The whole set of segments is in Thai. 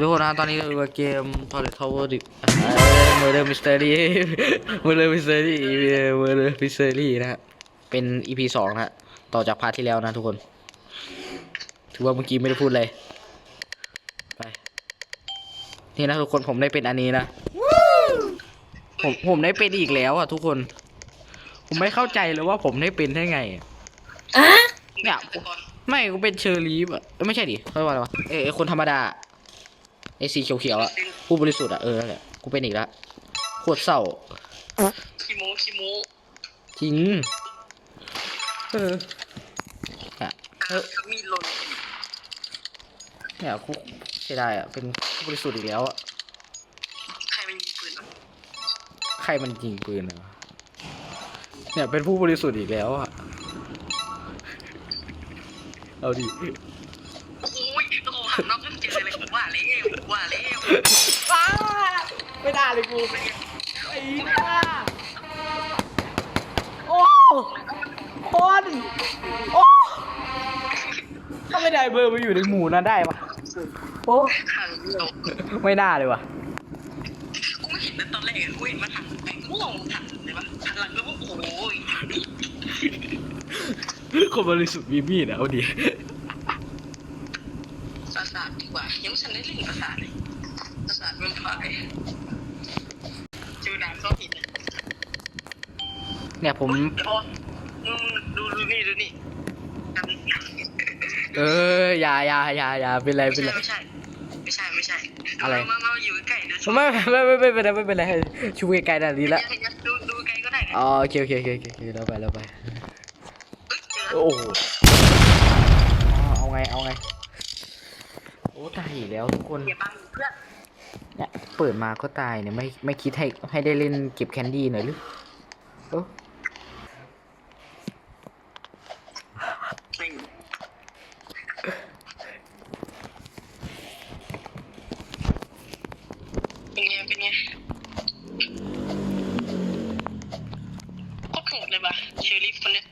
ทุกคนนะตอนนี้เราอยู่กับเกม Toilet Tower ดิเมอร์เดอร์มิสเตอรี่เมอร์เดอร์มิสเตอรี่เมอร์เดอร์มิสเตอรี่นะฮะเป็น EP สองนะฮะต่อจากพาร์ทที่แล้วนะทุกคน ถือว่าเมื่อกี้ไม่ได้พูดเลย ไป นี่นะทุกคนผมได้เป็นอันนี้นะ ผมผมได้เป็นอีกแล้วอะทุกคน ผมไม่เข้าใจเลยว่าผมได้เป็นได้ไงอะเนี่ยไม่กูเป็นเชอร์ลีฟอะเอ้ยไม่ใช่ดิเขาเรียกว่าอะไรวะเอ้ยไอ้คนธรรมดา ไอ้สีเขียวๆอะผู้บริสุทธิ์อะเออนั่นแหละกูเป็นอีกแล้วโคตรเศร้าคิโมคิโมจริงเออเนี่ยเออมีดหล่นเนี่ยกูเสียดายอะเป็นผู้บริสุทธิ์อีกแล้วอะใครมันยิงปืนวะใครมันยิงปืนอะเนี่ยเป็นผู้บริสุทธิ์อีกแล้วอะเอาดิโอ้ยโอ้โหหันนอก เจอเลยผมว่าแล้วว่าแล้วป้าไม่ได้เลยกูไอ้บ้าโอ้คนโอ้ถ้าไม่ได้เบอร์มาอยู่ในหมู่นั้นได้ปะโอ้หันเดียวไม่น่าเลยว่ะกูไม่เห็นเลยตอนแรกอะกูเห็นมันหันไปกูมองหันเลยปะหันหลังก็ว่าโอ้ยคนบริสุทธิ์มีมีดอะเอาดิ ประสาทดี กว่ายังไม่ทันได้เล่นประสาทเลยประสาทมันฝ่ายจูดานก็ผิดนะเนี่ยผมพออืมดูดูนี่ดูนี่เอออย่าอย่าอย่าอย่าเป็นไรเป็นไรไม่ใช่ ไม่ใช่ไม่ใช่อะไร มามาอยู่ใกล้เดี๋ยวไม่ไม่ไม่ไม่เป็นไรไม่เป็นไรช่วยไกลๆด้านนี้ละดูดูไกลก็ได้ไงอ๋อโอเคโอเคโอเคโอเคแล้วไปแล้วไปเอ้ยเจอโอ้โหอ๋อเอาไงเอาไงโอ้ตายอีกแล้วทุกคน อย่าบังเพื่อนเนี่ยเปิดมาก็ตายเนี่ยไม่ไม่คิดให้ให้ได้เล่นเก็บแคนดี้หน่อยหรือเออไม่เป็นไงเป็นไงโคตรโหดเลยว่ะเชอรี่คนเนี้ย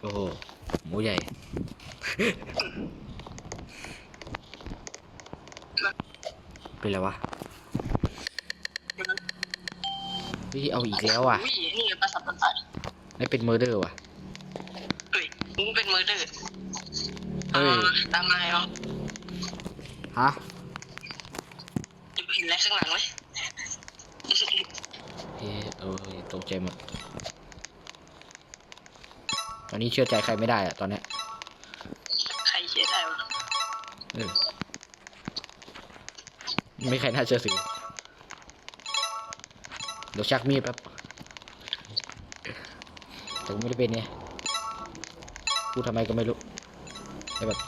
โอ้โหหมูใหญ่ เป็นไรวะพี่เอาอีกแล้วอะอุ้ยนี่ประสับประสาทไม่เป็นเมอร์เดอร์ว่ะ เฮ้ยมึงเป็นมือเดือดเฮ้ยตามมาเหรอฮะ เห็นอะไรข้างหลังไหมเอะเออตกใจหมด ตอนนี้เชื่อใจใครไม่ได้อะตอนเนี้ยใครเชื่อได้วะเออ ไม่ใครน่าเชื่อถือเดี๋ยวชักมีดแป๊บแต่กูไม่ได้เป็นเนี่ยพูดทำไมก็ไม่รู้แต่แบบ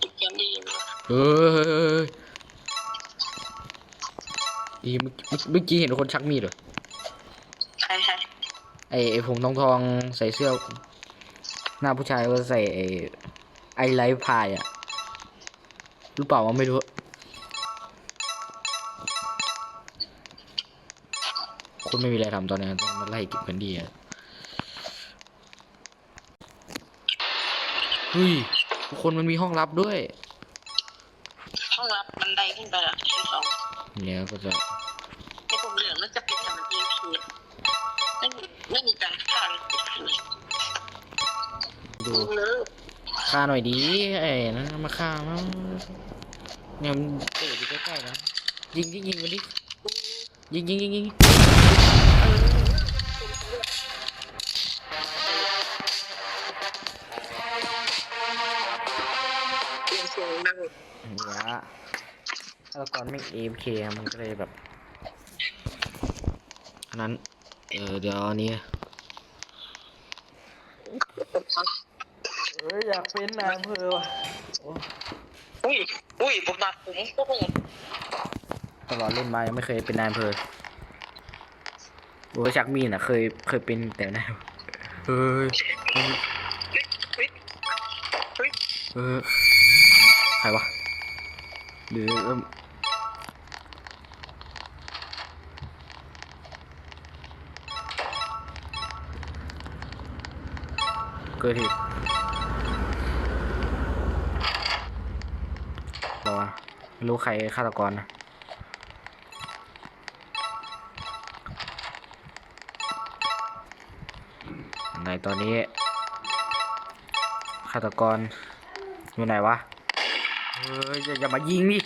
ติดเกมดีมั้ยเฮ้ยอีเมื่อกี้เมื่อกี้เห็นคนชักมีดเหรอใครใครไอไอผมทองทองๆใส่เสื้อ หน้าผู้ชายก็ใส่ไอไอไลฟ์พายอะรู้เปล่าว่าไม่รู้คนไม่มีอะไรทำตอนนี้ต้องมาไล่เก็บกันดีอะเฮ้ยทุกคนมันมีห้องลับด้วย ห้องรับบันไดขึ้นไปละชั้นสองเนี่ยก็จะไอ้ผมเหลืองมันจะเป็นแบบมันเองพีไดูเลยฆ่าหน่อยดีไอ้นั่นมาฆ่ามาเนี่ยมันเปิดอยู่ใกล้ๆนะยิงยิงยิงมันดิยิงยิงยิงยิงเสียงเสียงดังเนี่ยถ้าเราก่อนไม่ AFK มันก็เลยแบบอันนั้น เออเดี๋ยวอันนี้ เอออยากเป็นนายอำเภอว่ะอุ้ย อุ้ยผมตัดผมโอ้โหตลอดเล่นมายังไม่เคยเป็นนายอำเภอโอ้ยชักมีดอะ เคยเคยเป็นแต่นายเฮ้ยเฮ้ยเฮ้ยเฮ้ยเออใครวะหรือเอิ่มเกิดเหตุรอไม่ รู้ใครฆาตกรนะในตอนนี้ฆาตกรอยู่ไหนวะเฮ้ยอย่าอย่ามายิงดิ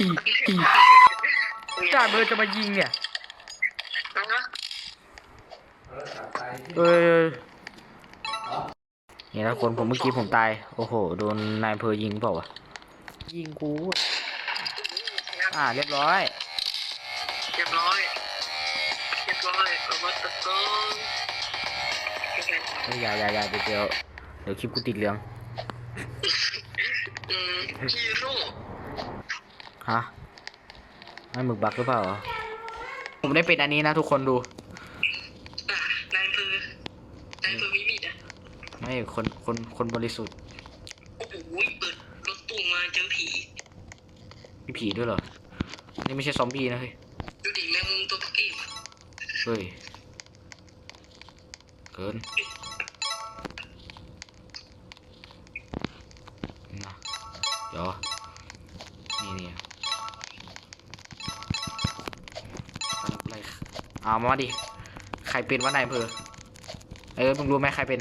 อีอีจ่าเบอร์จะมายิงเนี่ยนะคะเอ้ยเนี่ยนะคนผมเมื่อกี้ผมตาย โอ้โห โดนนายอำเพอยิงเปล่าวะ ยิงกู อ่าเรียบร้อย เรียบร้อย เรียบร้อยเอาวัตถุกรเฮ้ยอย่าอย่าอย่าเดี๋ยวเดี๋ยวเดี๋ยวคลิปกูติดเหลือง อืมฮีโร่ฮะไม่หมึกบักหรือเปล่า ผมได้เป็นอันนี้นะทุกคนดู อะนายอำเภอนายอำเภอมีมีดอะไม่คนคนคนบริสุทธิ์โอ้โหเปิดรถตู้มาเจอผี มีผีด้วยเหรอ นี่ไม่ใช่ซอมบี้นะเฮ้ยดูดิแมงมุมตัวเกมอะเฮ้ยเกินนะเดี๋ยวนี่นี่อะไรเอามาดิใครเป็นวะนายอำเภอเออมึงรู้ไหมใครเป็น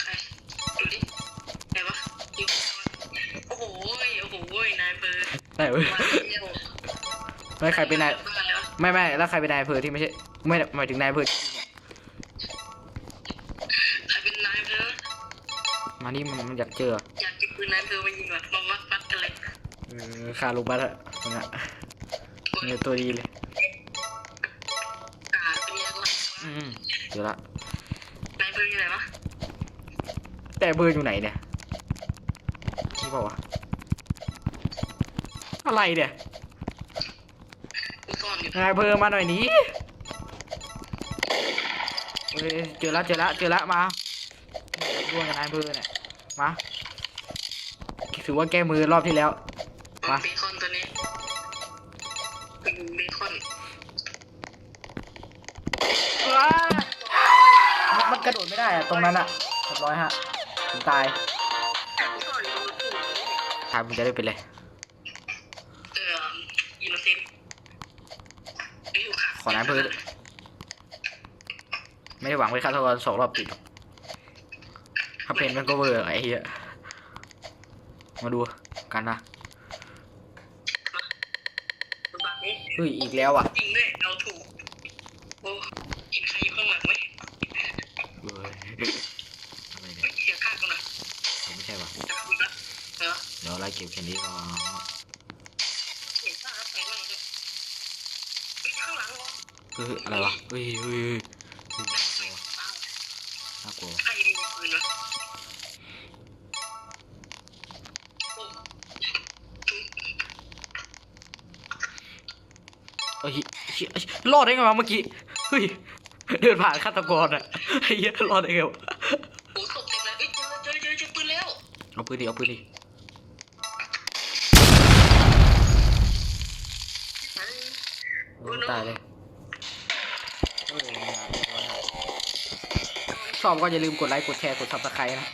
ใครดูดิไหนวะอยู่โอ้โหโอ้โหนายอำเภอนายอำเภอมาเที่ยว ไม่ใครเป็นนายบ้านแล้วไม่ไม่แล้วใครเป็นนายอำเภอที่ไม่ใช่ไม่หมายถึงนายอำเภอใครเป็นนายอำเภอมานี่มันมันอยากเจออยากจิบปืนนายอำเภอมายิงว่ะมาวัดวัดกันเลยเออคาลูกบัสอะมึงอะเงินตัวดีเลยอ่าเป็นยังไงวะอืมเจอละนายอำเภออยู่ไหนวะแต่เบอร์อยู่ไหนเนี่ยนี่เปล่าวะอะไรเนี่ยกูซ่อ นอยู่นายเบอร์มาหน่อยนี้เอ้ยเจอละเจอละเจอละมาร่วมกับนายเบอร์เนี่ยมาถือว่าแก้มือรอบที่แล้วมาเบคอนตัวนี้เป็นเบคอนมันมันกระโดดไม่ได้อะตรงนั้นอะเรียบร้อยฮะผมตายกูซ่อนอยู่บนตู้ตายมึงจะได้เป็นไร เอ่ออินโนเซนต์ไม่อยู่ค่ะ ขอนายเบอร์ไม่ได้หวังไปฆ่าทกรสองรอบติดหรอกถ้าเป็นมันก็เวอร์ไอ้เหี้ยมาดูกันนะบนบานนี้เฮ้ยอีกแล้วอะจริงด้วยเราถูกโอ้เห็นใครอยู่ข้างหลังไหมเฮ้ยอะไรเนี่ยเฮ้ยเสียงข้างกันหน่อยไม่ใช่ป่ะจะคุยกันเออเดี๋ยวไล่เก็บแคนดี้ก่อน เสียงข้างแล้วใครบ้างเนี่ยเฮ้ยข้างหลังเหรอ เฮ้ยอะไรวะเฮ้ยเฮ้ยเฮ้ยเฮ้ยน่ากลัวน่ากลัวใครมีปืนวะโอ้เฮ้ยเหี้ยรอดได้ไงวะเมื่อกี้ เฮ้ย เดินผ่านฆาตกรอะไอ้เหี้ยรอดได้ไงวะโหศพเต็มแล้วเอ้ยเจอเจอเจอเจอปืนแล้ว เอาปืนดิเอาปืนดิโอ้ตายเลย ชอบก็อย่าลืมกดไลค์กดแชร์กดซับสไครต์นะ